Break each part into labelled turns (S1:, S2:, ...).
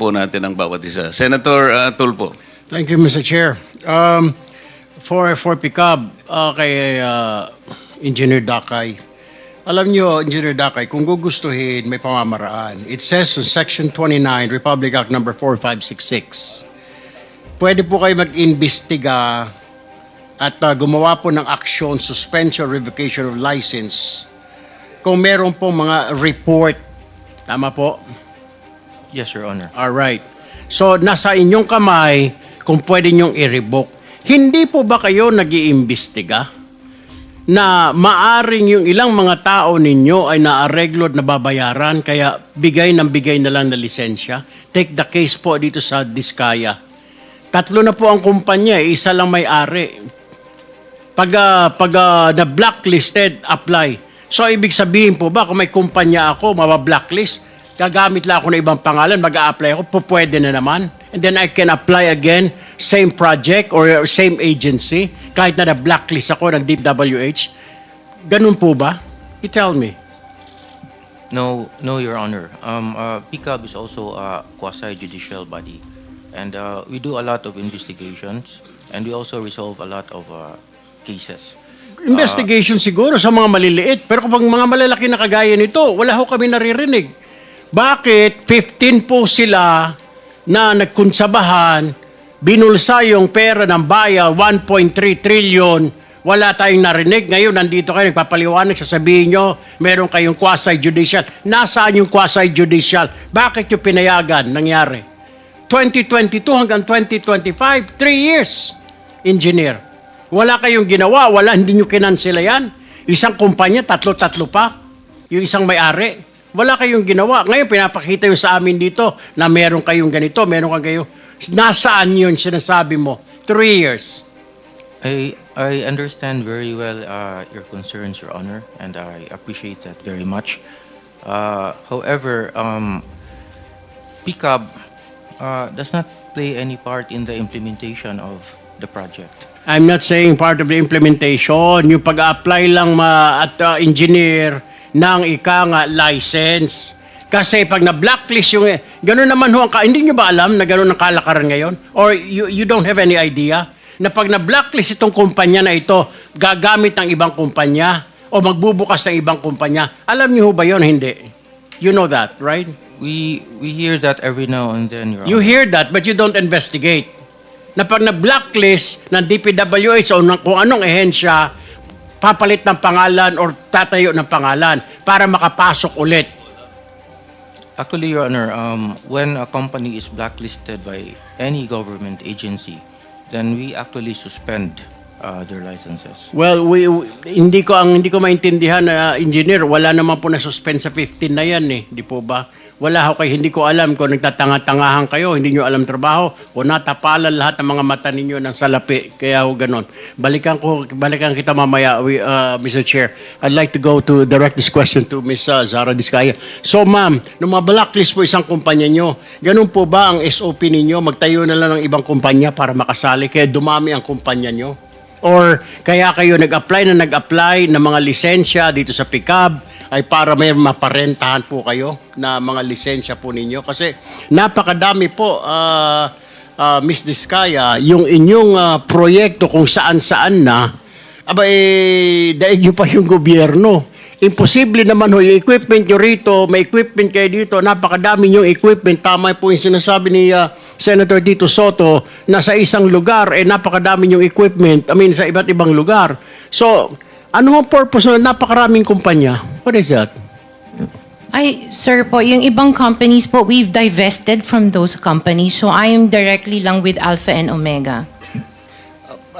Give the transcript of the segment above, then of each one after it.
S1: po natin ang bawat isa. Senator uh, Tulfo.
S2: Thank you, Mr. Chair. Um, for, for pickup, uh, kay uh, Engineer Dakay, alam nyo, Engineer Dakay, kung gugustuhin, may pamamaraan. It says in Section 29, Republic Act Number 4566, pwede po kayo mag-imbestiga at uh, gumawa po ng aksyon, suspension, revocation of license kung meron po mga report. Tama po?
S3: Yes, Your Honor.
S2: Alright. So, nasa inyong kamay kung pwede nyong i-revoke. Hindi po ba kayo nag iimbestiga na maaring yung ilang mga tao ninyo ay naareglo at nababayaran kaya bigay ng bigay na lang na lisensya? Take the case po dito sa Diskaya. Tatlo na po ang kumpanya, eh, isa lang may-ari. Pag, ah, pag ah, na-blacklisted, apply. So, ibig sabihin po ba, kung may kumpanya ako, mabablacklist, gagamit lang ako ng ibang pangalan, mag-a-apply ako, po pwede na naman. And then I can apply again, same project or same agency, kahit na na-blacklist ako ng DPWH. Ganun po ba? You tell me.
S3: No, no, Your Honor. Um, uh, PCAB is also a quasi-judicial body, and uh, we do a lot of investigations, and we also resolve a lot of uh, cases.
S2: Investigation siguro sa mga maliliit. Pero kapag mga malalaki na kagaya nito, wala ho kami naririnig. Bakit 15 po sila na nagkunsabahan, binulsa yung pera ng bayan, 1.3 trillion, wala tayong narinig. Ngayon, nandito kayo, nagpapaliwanag, sasabihin nyo, meron kayong quasi-judicial. Nasaan yung quasi-judicial? Bakit yung pinayagan nangyari? 2022 hanggang 2025, 3 years, engineer. Wala kayong ginawa, wala, hindi nyo kinansela yan. Isang kumpanya, tatlo-tatlo pa. Yung isang may-ari. Wala kayong ginawa. Ngayon, pinapakita yung sa amin dito na meron kayong ganito, meron kang kayo. Nasaan yun sinasabi mo? Three years.
S3: I I understand very well uh, your concerns, Your Honor, and I appreciate that very much. Uh, however, um, PCAB uh, does not play any part in the implementation of the project.
S2: I'm not saying part of the implementation. Yung pag-apply lang ma at uh, engineer ng ika nga license. Kasi pag na-blacklist yung... Ganun naman ho ang... Hindi nyo ba alam na ganun ang kalakaran ngayon? Or you, you don't have any idea? Na pag na-blacklist itong kumpanya na ito, gagamit ng ibang kumpanya o magbubukas ng ibang kumpanya. Alam niyo ho ba yon Hindi. You know that, right?
S3: We we hear that every now and then, Your
S2: You
S3: Honor.
S2: hear that, but you don't investigate. Na pag na-blacklist ng DPWH o ng kung anong ehensya, papalit ng pangalan or tatayo ng pangalan para makapasok ulit.
S3: Actually, Your Honor, um, when a company is blacklisted by any government agency, then we actually suspend uh, their licenses.
S2: Well, we, we- hindi ko ang hindi ko maintindihan na engineer, wala naman po na suspend sa 15 na yan eh, di po ba? Wala ho kayo, hindi ko alam kung nagtatanga-tangahan kayo, hindi nyo alam trabaho, o natapalan lahat ng mga mata ninyo ng salapi, kaya ho ganon. Balikan ko, balikan kita mamaya, we, uh, Mr. Chair. I'd like to go to direct this question to Ms. uh, Zara Discaya. So ma'am, nung mablacklist po isang kumpanya nyo, ganun po ba ang SOP ninyo? Magtayo na lang ng ibang kumpanya para makasali, kaya dumami ang kumpanya nyo? Or kaya kayo nag-apply na nag-apply ng mga lisensya dito sa PICAB ay para may maparentahan po kayo na mga lisensya po ninyo. Kasi napakadami po, ah ah, Miss Diskaya, yung inyong ah, proyekto kung saan-saan na, aba eh, daig nyo pa yung gobyerno. Imposible naman ho, yung equipment nyo rito, may equipment kayo dito, napakadami yung equipment. Tama po yung sinasabi ni ah, Senator Tito Soto na sa isang lugar, eh napakadami yung equipment, I mean sa iba't ibang lugar. So, ano ang purpose na napakaraming kumpanya? What is that?
S4: Ay, sir po, yung ibang companies po, we've divested from those companies. So I am directly lang with Alpha and Omega.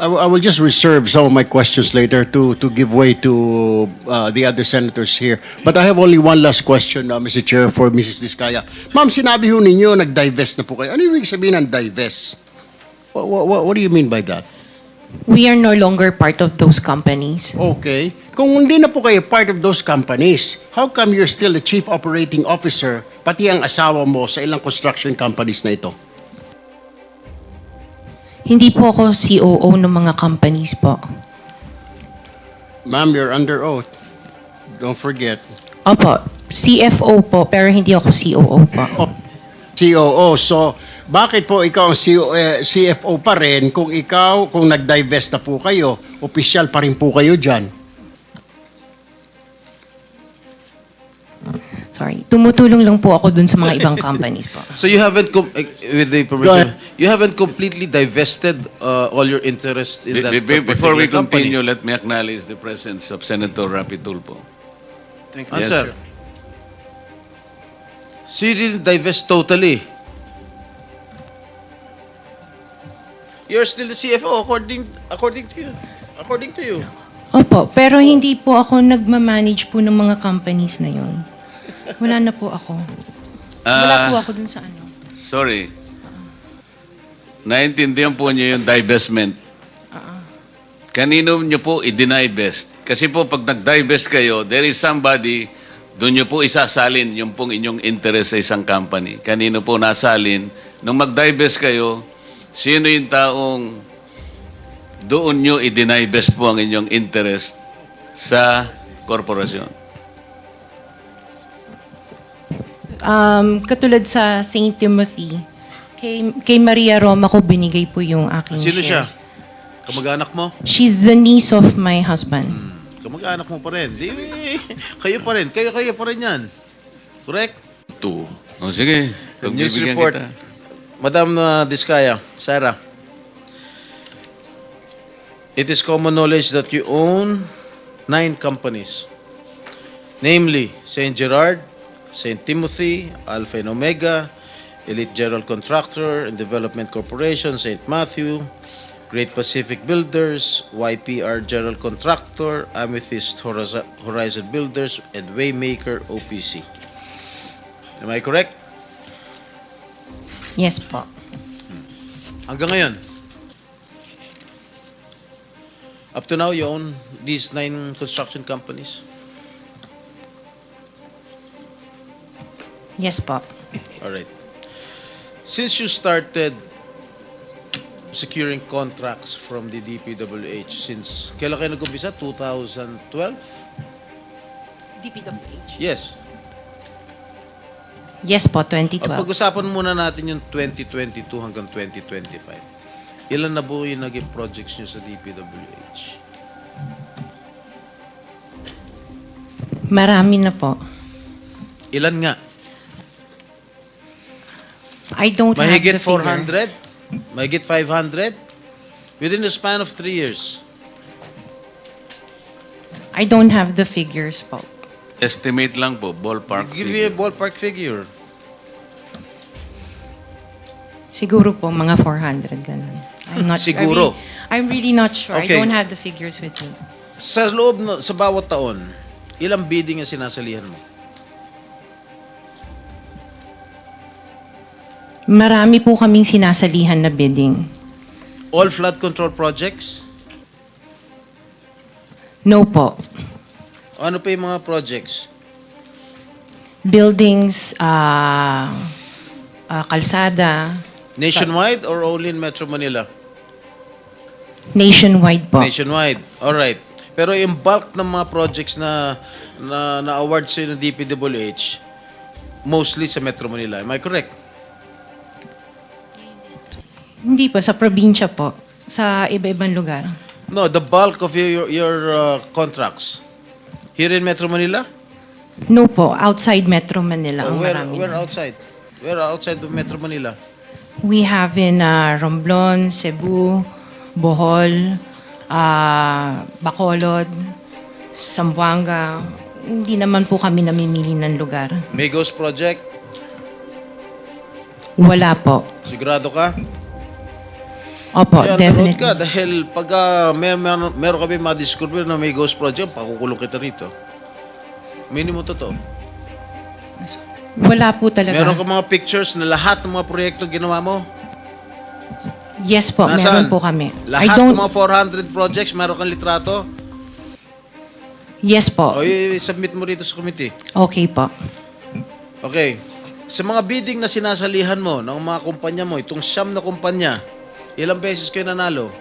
S2: I, will- I will just reserve some of my questions later to to give way to uh, the other senators here. But I have only one last question, uh, Mr. Chair, for Mrs. Diskaya. Ma'am, sinabi ho ninyo, nag-divest na po kayo. Ano ibig sabihin ng divest? What, what, what do you mean by that?
S4: We are no longer part of those companies.
S2: Okay. Kung hindi na po kayo part of those companies, how come you're still the chief operating officer, pati ang asawa mo sa ilang construction companies na ito?
S4: Hindi po ako COO ng mga companies po.
S2: Ma'am, you're under oath. Don't forget.
S4: Opo, CFO po, pero hindi ako COO po.
S2: Oh, COO. So, bakit po ikaw ang CO, eh, CFO pa rin kung ikaw, kung nag-divest na po kayo, official pa rin po kayo dyan?
S4: Sorry. Tumutulong lang po ako dun sa mga ibang companies po.
S5: So you haven't, com- eh, with the permission, you haven't completely divested uh, all your interest in
S1: Be-
S5: that
S1: be- be- Before we
S5: company?
S1: continue, let me acknowledge the presence of Senator Rapi Tulfo.
S5: Answer. So you didn't divest totally? You're still the CFO according according to you. According to you.
S4: Opo, pero hindi po ako nagmamanage po ng mga companies na yun. Wala na po ako. Wala
S1: Ah.
S4: po ako dun sa ano.
S1: Sorry. Naintindihan po niyo yung divestment. Kanino niyo po i-deny-best? Kasi po pag nag-divest kayo, there is somebody, doon niyo po isasalin yung pong inyong interest sa isang company. Kanino po nasalin? Nung mag-divest kayo, sino yung taong doon niyo i-deny best po ang inyong interest sa korporasyon?
S4: Um, katulad sa St. Timothy, kay, kay Maria Roma ko binigay po yung aking
S5: Sino siya?
S4: shares.
S5: Kamag-anak mo?
S4: She's the niece of my husband.
S5: Kamag-anak mo pa rin. Di, kayo pa rin. Kayo, kayo pa rin yan. Correct?
S1: Two. O sige,
S5: The news
S1: pagbibigyan
S5: report.
S1: kita.
S5: Madam uh, Diskaya, Sarah. It is common knowledge that you own nine companies. Namely, St. Gerard, St. Timothy, Alpha and Omega, Elite General Contractor and Development Corporation, St. Matthew, Great Pacific Builders, YPR General Contractor, Amethyst Horizon Builders, and Waymaker OPC. Am I correct?
S4: Yes po.
S5: Hanggang ngayon. Up to now, you own these nine construction companies?
S4: Yes po.
S5: All right. Since you started securing contracts from the DPWH, since kailan kayo nag-umpisa? 2012?
S4: DPWH?
S5: Yes.
S4: Yes po,
S5: At
S4: 2012.
S5: pag-usapan muna natin yung 2022 hanggang 2025. Ilan na po yung naging projects nyo sa DPWH?
S4: Marami na po.
S5: Ilan nga?
S4: I don't
S5: Mahigit
S4: have the figure.
S5: 400? Mahigit 500? Within the span of three years.
S4: I don't have the figures po.
S1: Estimate lang po, ballpark
S5: Give me a
S1: figure.
S5: ballpark figure.
S4: Siguro po, mga 400, ganun. I'm not
S5: Siguro.
S4: I really- I'm really not sure.
S5: Okay.
S4: I don't have the figures with me.
S5: Sa loob, na, sa bawat taon, ilang bidding ang sinasalihan mo?
S4: Marami po kaming sinasalihan na bidding.
S5: All flood control projects?
S4: No po.
S5: Ano pa yung mga projects?
S4: Buildings, ah, ah, kalsada,
S5: Nationwide or only in Metro Manila?
S4: nationwide po.
S5: Nationwide. All right. Pero yung bulk ng mga projects na na, na award sa ng DPWH, mostly sa Metro Manila. Am I correct?
S4: Hindi po, sa probinsya po. Sa iba-ibang lugar.
S5: No, the bulk of your your, your uh, contracts here in Metro Manila.
S4: No po, outside Metro Manila
S5: Oh,
S4: ang
S5: where
S4: marami.
S5: where
S4: na.
S5: outside? Where outside of Metro Manila?
S4: We have in ah, Romblon, Cebu, Bohol, ah, Bacolod, Zamboanga. Hindi naman po kami namimili ng lugar.
S5: Migos project.
S4: Wala po.
S5: Sigurado ka?
S4: Opo,
S5: Kaya
S4: definitely.
S5: ka dahil pag uh, mer mer meron kami ma-discover na may ghost project, pakukulong kita rito. Minimum totoo.
S4: Wala po talaga.
S5: Meron ka mga pictures na lahat ng mga proyekto ginawa mo?
S4: Yes po,
S5: Nasaan?
S4: meron po kami. I
S5: Lahat
S4: don't,
S5: ng mga 400 projects, meron kang litrato?
S4: yes po.
S5: O i-submit mo rito sa committee.
S4: Okay po.
S5: Okay. Sa mga bidding na sinasalihan mo ng mga kumpanya mo, itong siyam na kumpanya, ilang beses kayo nanalo?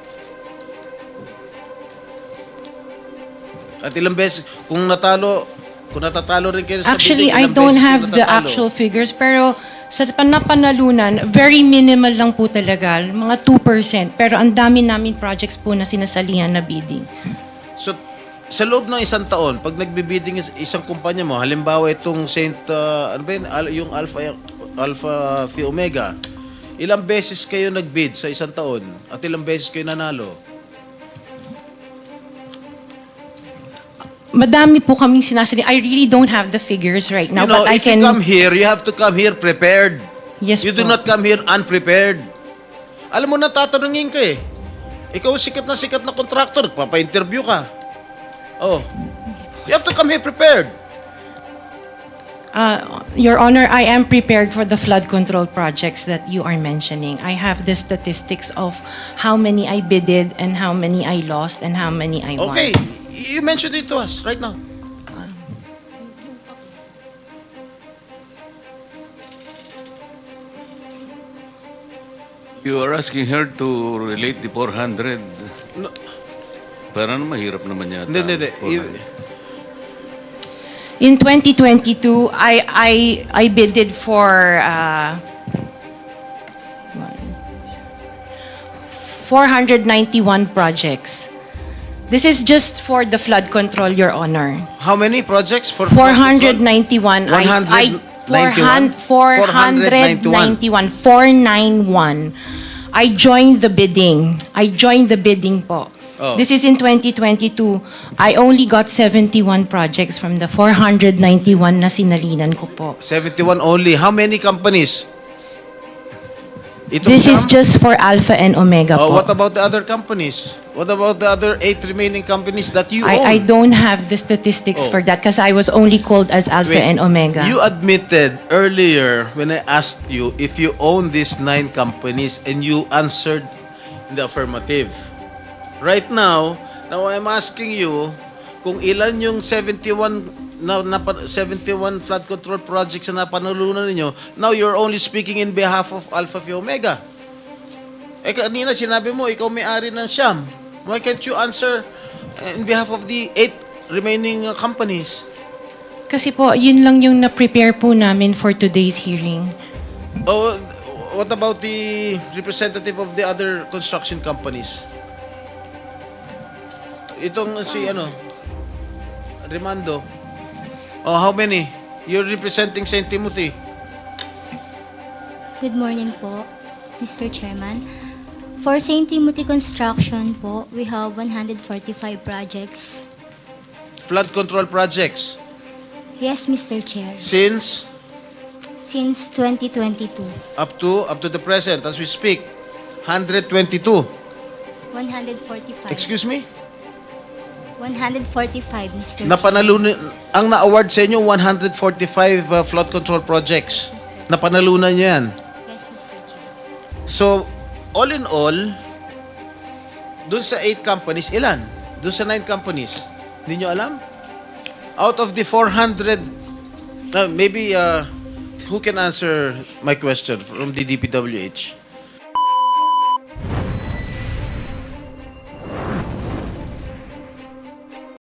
S5: At ilang beses, kung natalo, kung natatalo rin kayo sa
S4: Actually,
S5: bidding,
S4: I
S5: ilang
S4: don't
S5: beses kayo
S4: have the
S5: natatalo?
S4: actual figures, pero Sa panapanalunan, very minimal lang po talaga, mga 2%. Pero ang dami namin projects po na sinasalihan na bidding.
S5: So, sa loob ng isang taon, pag nagbibidding is- isang kumpanya mo, halimbawa itong Saint, uh, ano ba yun, Al- yung Alpha, Alpha Phi Omega, ilang beses kayo nagbid sa isang taon at ilang beses kayo nanalo?
S4: Madami po kaming sinasali. I really don't have the figures right now,
S5: you know,
S4: but I
S5: if
S4: can...
S5: you come here, you have to come here prepared.
S4: Yes
S5: You do
S4: po.
S5: not come here unprepared. Alam mo na, tatanungin ka eh. Ikaw sikat na sikat na contractor, papa-interview ka. Oh. You have to come here prepared.
S4: Uh, Your Honor, I am prepared for the flood control projects that you are mentioning. I have the statistics of how many I bidded and how many I lost and how many I won.
S5: Okay, you mentioned it to us right now.
S1: You are asking her to relate the 400.
S5: No.
S1: Parang mahirap naman yata.
S5: Hindi, hindi, hindi.
S1: 400.
S4: In 2022, I I I bidded for uh, 491 projects. This is just for the flood control, Your Honor.
S5: How many projects for
S4: 491. I, I, 400 491. 491. I joined the bidding. I joined the bidding po.
S5: Oh.
S4: This is in 2022. I only got 71 projects from the 491 na sinalinan ko po.
S5: 71 only. How many companies? Itong
S4: This is just for Alpha and Omega
S5: Oh,
S4: po.
S5: what about the other companies? What about the other eight remaining companies that you own?
S4: I, I don't have the statistics
S5: Oh.
S4: for that because I was only called as Alpha
S5: Wait,
S4: and Omega.
S5: You admitted earlier when I asked you if you own these nine companies and you answered in the affirmative. Right now, now I'm asking you kung ilan yung 71 na, na 71 flood control projects na napanalunan ninyo. Now you're only speaking in behalf of Alpha Phi Omega. Eh kanina sinabi mo ikaw may-ari ng Siam. Why can't you answer uh, in behalf of the eight remaining uh, companies?
S4: Kasi po, yun lang yung na-prepare po namin for today's hearing.
S5: Oh, what about the representative of the other construction companies? Itong si ano, Remando. Oh, how many? You're representing St. Timothy.
S6: Good morning po, Mr. Chairman. For St. Timothy Construction po, we have 145 projects.
S5: Flood control projects.
S6: Yes, Mr. Chair.
S5: Since
S6: Since 2022,
S5: up to up to the present as we speak, 122.
S6: 145.
S5: Excuse me?
S6: 145, Mr. Chair.
S5: Napanalunan ang na-award sa inyo 145 uh, flood control projects. Napanalunan niyo 'yan.
S6: Yes, Mr. Chair.
S5: So, all in all, dun sa eight companies, ilan? Dun sa nine companies, hindi nyo alam? Out of the 400, uh, maybe, uh, who can answer my question from the DPWH?